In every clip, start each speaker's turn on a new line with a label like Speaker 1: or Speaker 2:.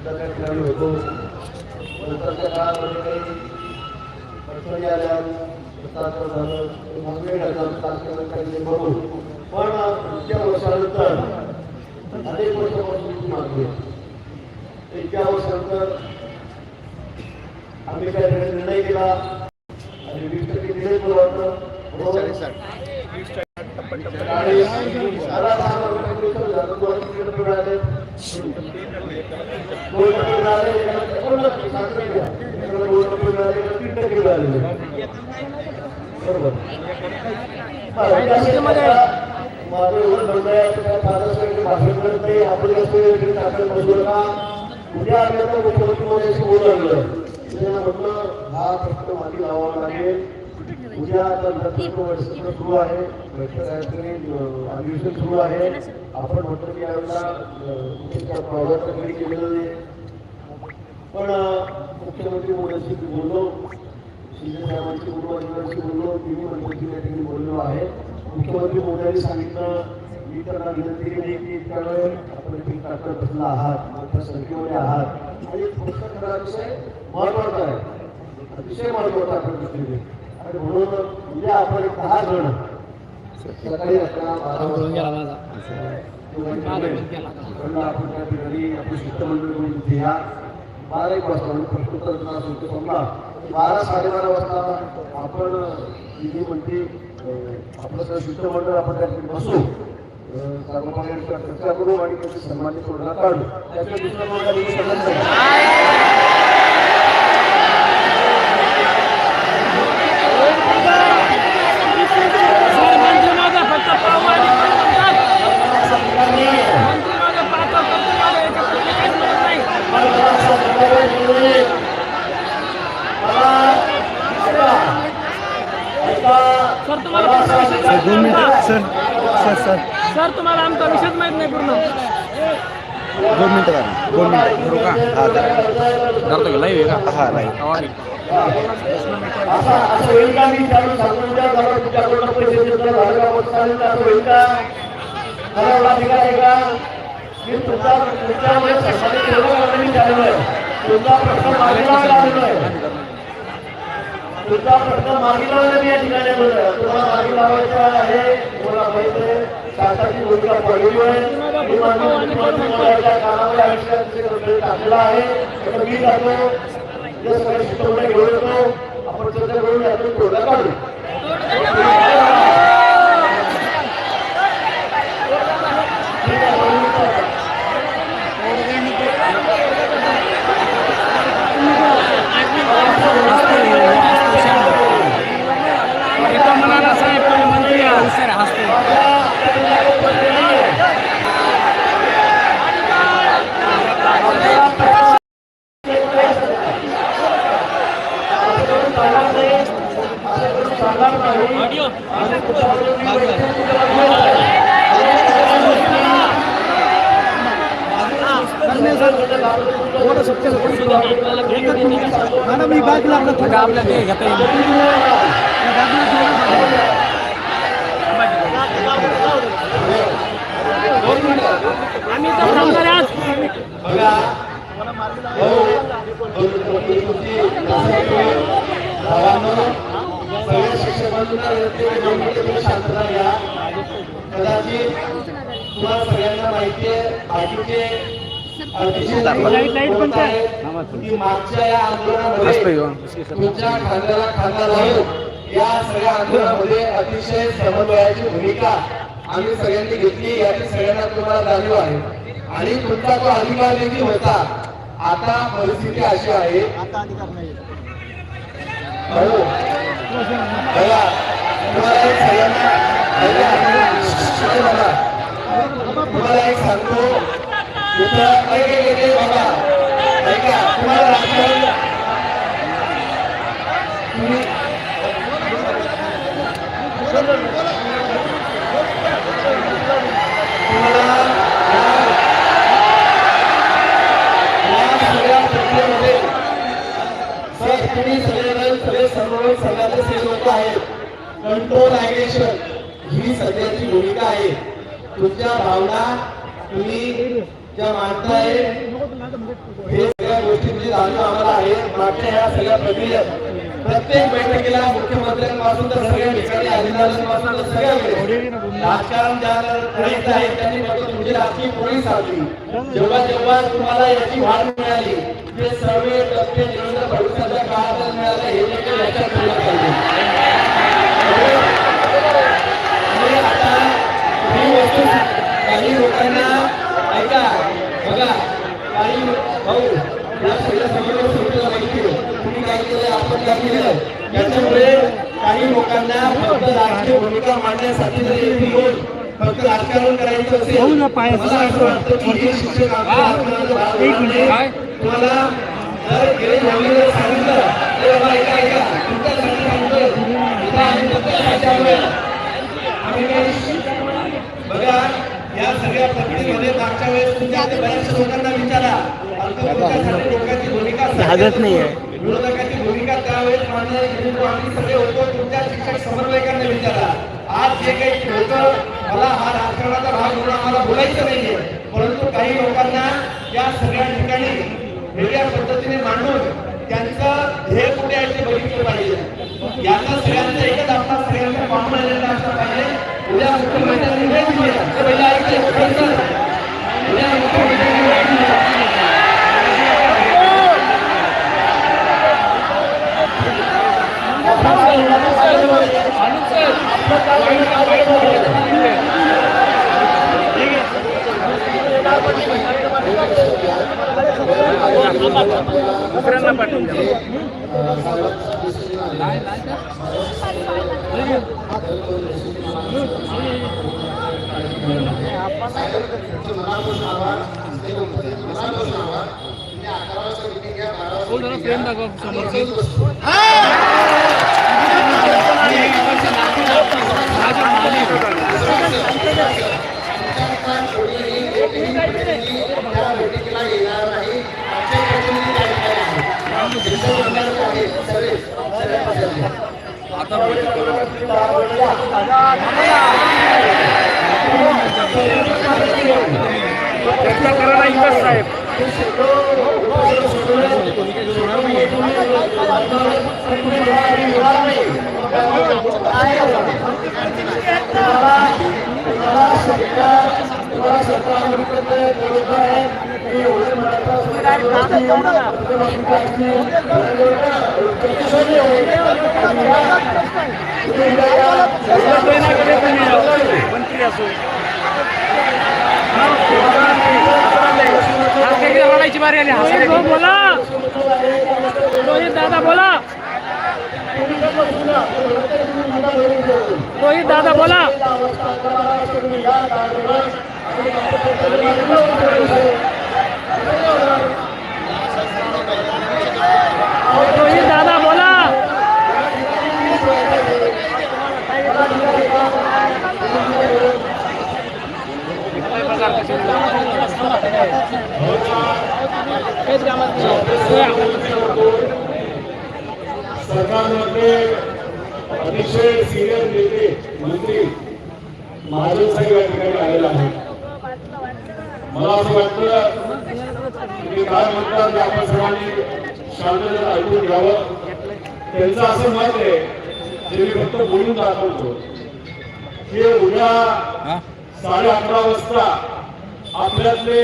Speaker 1: सुद्धा त्या ठिकाणी होतो नंतरच्या काळामध्ये काही अडचणी आल्या हस्तांतर झालं मतभेद झालं काही बघून पण इतक्या वर्षानंतर अनेक वर्षापासून मागणी इतक्या वर्षानंतर आम्ही काय निर्णय केला आणि वीस टक्के दिले मला वाटतं आणि झालं, दोन मिळाले. कसं उद्या आम्ही मुख्यमंत्री महोदयाशी बोलू त्यांना म्हटलं हा प्रश्न मार्गी लावावा लागेल. उद्या सुरू आहे अधिवेशन सुरू आहे. आपण म्हटलं की यावेळेला प्रॉब्लेम काही केलेलं नाही. पण मुख्यमंत्री मोदींशी बोललो. शिंदे साहेबांशी बोललो अधिकाऱ्यांशी बोललो. तिन्ही मंत्र्यांशी या ठिकाणी बोललेलो आहे. मुख्यमंत्री मोदयांनी सांगितलं मी त्यांना विनंती केली की त्यावेळे आपण पीक टाकत बसला आहात मोठ्या संख्येमध्ये आहात. आणि पुस्तक खरा विषय महत्त्वाचा आहे. अतिशय महत्त्वाचा आपण दृष्टीने आणि म्हणून उद्या आपण दहा जण सकाळी अकरा बारा आपण त्या ठिकाणी आपली शिष्टमंडळ म्हणून तिथे या. बारा एक वाजता प्रश्नोत्तर तर समजा बारा साडेबारा वाजता आपण तिथे म्हणते आपलं सगळं शिष्टमंडळ आपण त्या ठिकाणी बसू. कर्मचाऱ्यांच्या चर्चा करू आणि त्याची सन्मानित तोडगा काढू. त्याच्या दुसऱ्या तोडगा दिवशी संबंध नाही.
Speaker 2: सर मंत्री माझा फक्त पाववाडी पण म्हणतात मंत्री माझा पाचा फक्त माझा याच्यापुढे काहीच म्हणत नाही सर तुम्हाला
Speaker 3: दोन मिनिटं.
Speaker 2: आमचा.
Speaker 3: Sir sir sir.
Speaker 2: सर तुम्हाला आमचा विषयच माहीत नाही पूर्ण.
Speaker 3: दोन मिनिटं करा दोन मिनिटं. करू का हा धरतो लाईव्ह आहे का हा लाईव्ह
Speaker 1: असं असं होईल का मी त्यावेळी सांगून द्या. जरा तुमच्याकडून पैसे देतो झालं का मग चालेल का? असं होईल का मला एवढा अधिकार आहे का मी तुमचा तुमच्यामुळे सन्मानित केलं म्हणून मी झालेलो आहे. तुमचा प्रश्न मागे लावायला आलेलो आहे. तुझा प्रश्न मागे लावायला मी या ठिकाणी आलेलो आहे लावायचा आहे. मला माहीत आहे शासनाची भूमिका पडली आहे. कानामध्ये आयुष्यात आहे. तर मी जातो. जे सगळे शिकवणे घेऊन येतो. आपण चर्चा करून यातून तोडा काढू ठीक आहे, म्हणून
Speaker 2: एका मनाला साहेब तुम्ही मंत्री आहात. हसते ऑडिओ
Speaker 3: मॅडम ही बॅग लागलं
Speaker 2: आपल्या ते घेता येईल आम्ही तर सांगणार आज
Speaker 1: बघा हो, तुमची भावांनो, सगळ्या शिक्षकांना विनंती आहे, दोन मिनिटं तुम्ही शांतता घ्या. कदाचित तुम्हाला सगळ्यांना माहिती आहे की मागच्या या आंदोलनामध्ये तुमच्या खांद्याला खांदा लावून या सगळ्या आंदोलनामध्ये अतिशय समन्वयाची भूमिका आम्ही सगळ्यांनी घेतली याची सगळ्यांना तुम्हाला जाणीव आहे आणि तुमचा तो अधिकार देखील होता आता परिस्थिती अशी आहे भाऊ, तुम्हाला एक सगळ्यांना बघा. तुम्हाला एक सांगतो इथं बघा ऐका तुम्हाला राजकारण तुम्ही तुम्हाला या सगळ्या प्रक्रियेमध्ये सर तुम्ही सगळेजण सगळे समन्वय संघाचे सेवक आहेत कंट्रोल ॲग्रेशन ही सध्याची भूमिका आहे तुमच्या भावना तुम्ही ज्या मांडताय हे सगळ्या गोष्टी म्हणजे जाणून आम्हाला आहे. मागच्या ह्या सगळ्या प्रक्रिया प्रत्येक बैठकीला मुख्यमंत्र्यांपासून तर सगळ्या ठिकाणी अधिकाऱ्यांपासून तर सगळ्याकडे राजकारण ज्याला करायचं आहे त्यांनी फक्त तुमची राजकीय पोळी साधली जेव्हा जेव्हा तुम्हाला याची वाढ मिळाली ते सर्व टप्पे निवडणूक भविष्याच्या काळात मिळालं हे देखील लक्षात ठेवलं पाहिजे. म्हणजे आता ही वस्तू काही लोकांना ऐका बघा काही भाऊ या सगळ्या सगळ्या सुविधा माहिती. तुम्ही काय केलं? आपण काय केलं? त्याच्यामुळे काही लोकांना फक्त राजकीय भूमिका मांडण्यासाठी जर फक्त राजकारण करायचं असेल मला असं वाटतं की हे शिक्षक. तुम्हाला जर गेले सांगितलं "ए बाबा, ऐका ऐका. तुमच्यासाठी सांगतोय इथं आम्ही तुमच्यासाठी आलोय." आम्ही काही बघा या सगळ्या प्रक्रियेमध्ये मागच्या वेळेस तुमच्या बऱ्याचशा लोकांना विचारा. तुमच्यासाठी लोकांची भूमिका
Speaker 3: नाहीये.
Speaker 1: विरोधकाची भूमिका त्यावेळेस हिंदू आम्ही सगळे होतो तुमच्या शिक्षक समन्वयकांना विचारा. आज जे काही होतं मला हा राजकारणाचा भाग म्हणून आम्हाला बोलायचं नाहीये. परंतु काही लोकांना या सगळ्या ठिकाणी वेगळ्या पद्धतीने मांडून त्यांचं ध्येय कुठे आहे ते बघितलं पाहिजे. याचा सगळ्यांचा एकच आपला सगळ्यांचा असला पाहिजे. उद्या मुख्यमंत्र्यांनी वेळ दिली आहे. ते पहिलं ऐकलं, खरं. उद्या मुख्यमंत्र्यांनी वेळ दिली आहे.
Speaker 2: दुसऱ्यांना पाठवून द्या. जरा फ्रेम दाखवा समोर चर्चा करा ना इथंच साहेब मंत्री असो. रडायची बारी आली बोला रोहित दादा बोला रोहित दादा बोला रोहित दादा बोला हेच
Speaker 4: सरकारमध्ये अतिशय सिनियर नेते मंत्री महाजन साहेब या ठिकाणी आलेला आहे. मला असं वाटतं की काय म्हणतात की आपण सर्वांनी शांततेत ऐकून घ्यावं. त्यांचं असं मत आहे जे मी फक्त बोलून दाखवतो. की उद्या साडे अकरा वाजता आपल्यातले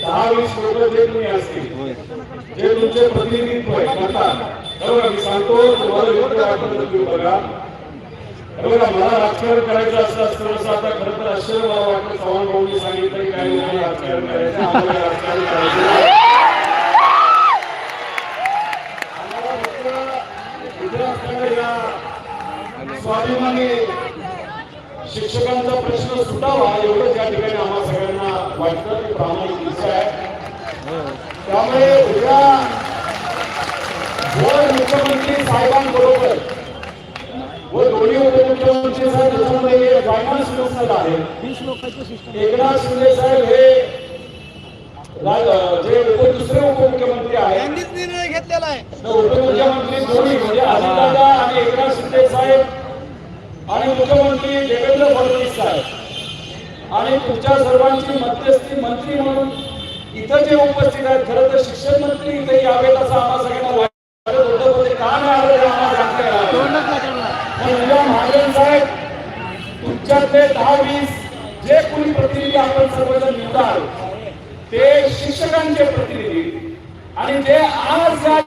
Speaker 4: दहा वीस लोक जे तुम्ही असतील जे तुमचे प्रतिनिधित्व आहे करतात बरोबर मी सांगतो तुम्हाला योग्य वाटत तर तुम्ही बघा. हे बघा मला राजकारण करायचं असं असतं असं आता खरं तर आश्चर्य मला वाटतं. चव्हाण भाऊनी सांगितलं की काही लोकांना राजकारण करायचं आम्हाला राजकारण करायचं स्वाभिमानी शिक्षकांचा प्रश्न सुटावा एवढंच या ठिकाणी आम्हाला सगळ्यांना वाटतं की प्रामाणिक इच्छा आहे. त्यामुळे उद्या जर मुख्यमंत्री साहेबांबरोबर व दोन्ही उपमुख्यमंत्री साहेब त्याच्यामध्ये फायनान्स मिनिस्टर आहे एकनाथ शिंदे साहेब हे जे दुसरे उपमुख्यमंत्री आहेत.
Speaker 3: निर्णय घेतलेला आहे.
Speaker 4: तर उपमुख्यमंत्री दोन्ही म्हणजे अजितदादा आणि एकनाथ शिंदे साहेब आणि मुख्यमंत्री देवेंद्र फडणवीस साहेब. आणि तुमच्या सर्वांची मध्यस्थी मंत्री म्हणून इथं जे उपस्थित आहेत खरं तर शिक्षण मंत्री इथे यावेत असं आम्हाला सगळ्यांना वाटत होतं पण ते का नाही आलं आम्हाला सांगता महाजन साहेब तुमच्यातले दहा वीस जे कोणी प्रतिनिधी आपण सर्वजण निवडाल ते शिक्षकांचे प्रतिनिधी. आणि ते आज या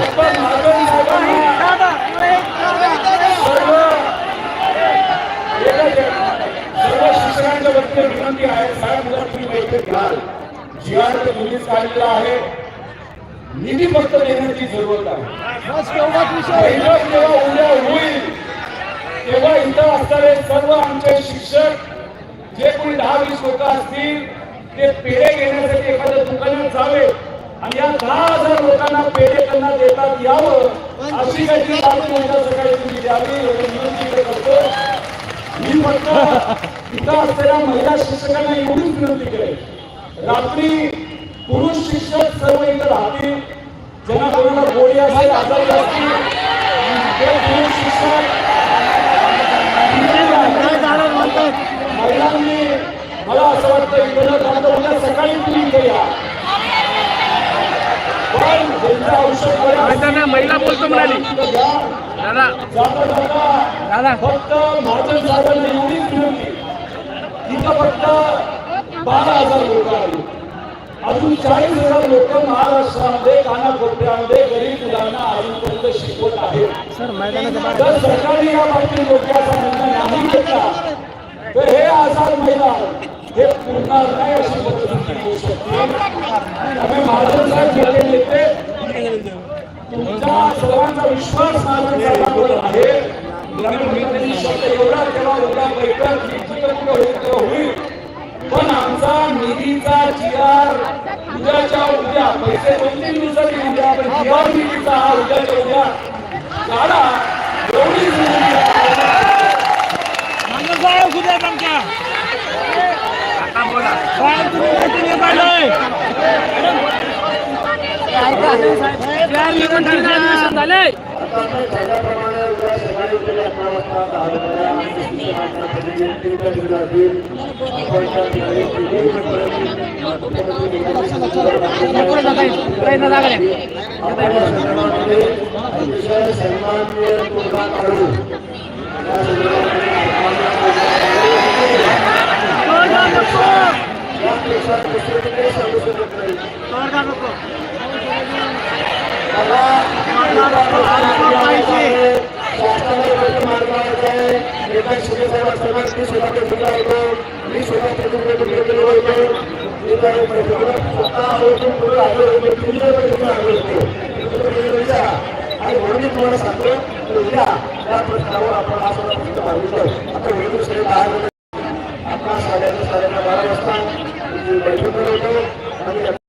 Speaker 4: आपण महाजन साहेबांना सर्व एकच आहे. सर्व शिक्षकांच्या वतीने विनंती आहे साहेब उद्या तुम्ही बैठक घ्याल जी मुलीच काढलेला आहे. निधी फक्त देण्याची जरूरत आहे. जेव्हा उद्या होईल तेव्हा इथं असणारे सर्व आमचे शिक्षक जे कोणी दहा वीस लोक असतील ते पेढे घेण्यासाठी एखाद्या दुकानात जावे आणि या दहा हजार लोकांना पेढे त्यांना देतात यावं अशी काहीतरी उद्या सकाळी तुम्ही द्यावी. विनंती करतो. मी फक्त इथं असलेल्या महिला शिक्षकांना एवढीच विनंती करेन. रात्री पुरुष शिक्षक सर्व इथं राहतील. ज्यांना कोणाला गोळी असेल आजारी असतील ते पुरुष शिक्षक महिलांनी मला असं वाटतं इकडं थांबतं उद्या सकाळी तुम्ही इथे या. पण ज्यांचं औषध
Speaker 2: महिला बोलतो म्हणाली
Speaker 4: तिथं घ्या.
Speaker 2: दादा.
Speaker 4: जाता जाता
Speaker 2: दादा.
Speaker 4: फक्त महाजन साहेबांना एवढीच विनंती. तिथं फक्त बारा हजार लोक आली. अजून चाळीस हजार लोक महाराष्ट्रामध्ये कानाकोपऱ्यामध्ये गरीब मुलांना अजूनपर्यंत शिकवत आहेत. जर सरकारने या बाबतीत डोक्याचा निर्णय नाही घेतला तर हे आझाद मैदान हे पुरणार नाही अशी परिस्थिती होऊ शकते. त्यामुळे साहेब गेले नेते तुमचा सर्वांचा विश्वास साहेबांवर आहे. मी शब्द एवढा केला उद्या बैठक जी जिथं कुठं होईल तेव्हा होईल पण आमचा निधीचा जिआर उद्याच्या उद्या पैसे दोन तीन दिवसांनी उद्या पण जिआर निधीचा हा उद्याच्या उद्या काढा एवढीच विनंती आहे.
Speaker 2: मांजर साहेब उद्या तुमच्या आता बोला साहेब तुम्ही माहिती नाही काढलंय चार निबंधन अधिवेशन झाले
Speaker 1: आता आपण ठरल्याप्रमाणे उद्या सकाळी उद्या अकरा वाजता दहा रुपयाला आम्ही शिक्षकांना प्रतिनिधी तीनच्या ठिकाणी असतील. आपण त्या ठिकाणी तिघे आपण या संदर्भामध्ये अतिशय सन्माननीय तोडगा काढू या संदर्भामध्ये यापेक्षा दुसरं काही सांगू शकत नाही मला शासनाने प्रति मार्गावर आहे एका शिवसेना सर्वात मी स्वतः प्रतिक्रिया होतो मी स्वतः प्रतिक्रिया केलं होतं मी त्या प्रतिक्रिया स्वतः ओळखून पुढे आलो होतो तुमच्या प्रतिक्रिया आलो होतो तुम्ही प्रतिक्रिया विचारा. आणि म्हणून मी तुम्हाला सांगतो उद्या त्या प्रश्नावर आपण हा सगळा प्रश्न मागितलं आता वेळ सगळे दहा मिनिट अकरा साडेअकरा साडेअकरा बारा वाजता बैठक होतो आणि